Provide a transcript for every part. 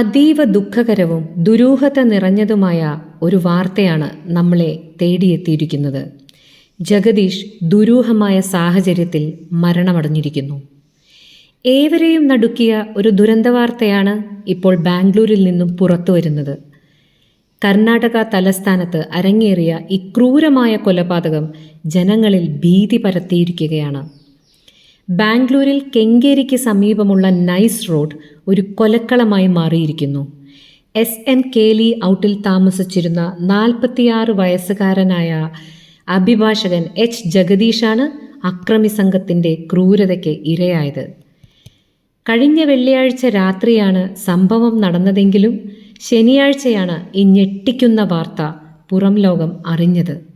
അതീവ ദുഃഖകരവും ദുരൂഹത നിറഞ്ഞതുമായ ഒരു വാർത്തയാണ് നമ്മളെ തേടിയെത്തിയിരിക്കുന്നത്. ജഗദീഷ് ദുരൂഹമായ സാഹചര്യത്തിൽ മരണമടഞ്ഞിരിക്കുന്നു. ഏവരെയും നടുക്കിയ ഒരു ദുരന്ത വാർത്തയാണ് ഇപ്പോൾ ബാംഗ്ലൂരിൽ നിന്നും പുറത്തു വരുന്നത്. കർണാടക തലസ്ഥാനത്ത് അരങ്ങേറിയ ഇക്രൂരമായ കൊലപാതകം ജനങ്ങളിൽ ഭീതി പരത്തിയിരിക്കുകയാണ്. ബാംഗ്ലൂരിൽ കെങ്കേരിക്ക് സമീപമുള്ള നൈസ് റോഡ് ഒരു കൊലക്കളമായി മാറിയിരിക്കുന്നു. എസ്. എൻ. കേലി ഔട്ടിൽ താമസിച്ചിരുന്ന നാൽപ്പത്തിയാറ് വയസ്സുകാരനായ അഭിഭാഷകൻ എച്ച്. ജഗദീഷാണ് അക്രമി സംഘത്തിന്റെ ക്രൂരതയ്ക്ക് ഇരയായത്. കഴിഞ്ഞ വെള്ളിയാഴ്ച രാത്രിയാണ് സംഭവം നടന്നതെങ്കിലും ശനിയാഴ്ചയാണ് ഈ ഞെട്ടിക്കുന്ന വാർത്ത പുറം ലോകം അറിഞ്ഞത്.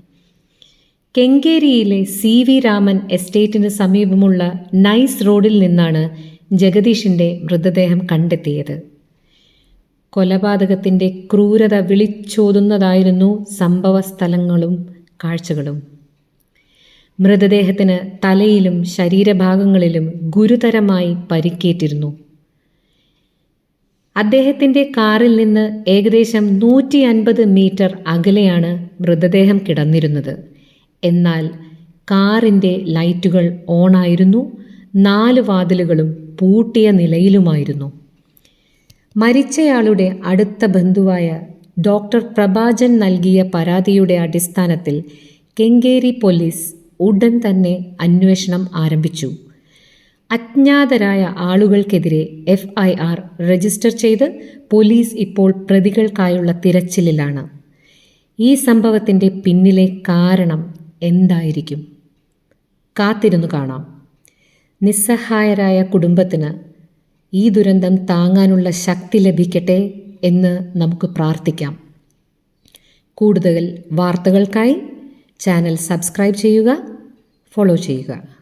കെങ്കേരിയിലെ സി വി രാമൻ എസ്റ്റേറ്റിന് സമീപമുള്ള നൈസ് റോഡിൽ നിന്നാണ് ജഗദീഷിന്റെ മൃതദേഹം കണ്ടെത്തിയത്. കൊലപാതകത്തിന്റെ ക്രൂരത വിളിച്ചോതുന്നതായിരുന്നു സംഭവ സ്ഥലങ്ങളും കാഴ്ചകളും. മൃതദേഹത്തിന് തലയിലും ശരീരഭാഗങ്ങളിലും ഗുരുതരമായി പരിക്കേറ്റിരുന്നു. അദ്ദേഹത്തിന്റെ കാറിൽ നിന്ന് ഏകദേശം നൂറ്റി അൻപത് മീറ്റർ അകലെയാണ് മൃതദേഹം കിടന്നിരുന്നത്. എന്നാൽ കാറിന്റെ ലൈറ്റുകൾ ഓണായിരുന്നു നാല് വാതിലുകളും പൂട്ടിയ നിലയിലുമായിരുന്നു. മരിച്ചയാളുടെ അടുത്ത ബന്ധുവായ ഡോക്ടർ പ്രഭാജൻ നൽകിയ പരാതിയുടെ അടിസ്ഥാനത്തിൽ കെങ്കേരി പോലീസ് ഉടൻ തന്നെ അന്വേഷണം ആരംഭിച്ചു. അജ്ഞാതരായ ആളുകൾക്കെതിരെ എഫ് ഐ ആർ രജിസ്റ്റർ ചെയ്ത് പോലീസ് ഇപ്പോൾ പ്രതികൾക്കായുള്ള തിരച്ചിലിലാണ്. ഈ സംഭവത്തിന്റെ പിന്നിലെ കാരണം എന്തായിരിക്കും? കാത്തിരുന്നു കാണാം. നിസ്സഹായരായ കുടുംബത്തിന് ഈ ദുരന്തം താങ്ങാനുള്ള ശക്തി ലഭിക്കട്ടെ എന്ന് നമുക്ക് പ്രാർത്ഥിക്കാം. കൂടുതൽ വാർത്തകൾക്കായി ചാനൽ സബ്സ്ക്രൈബ് ചെയ്യുക ഫോളോ ചെയ്യുക.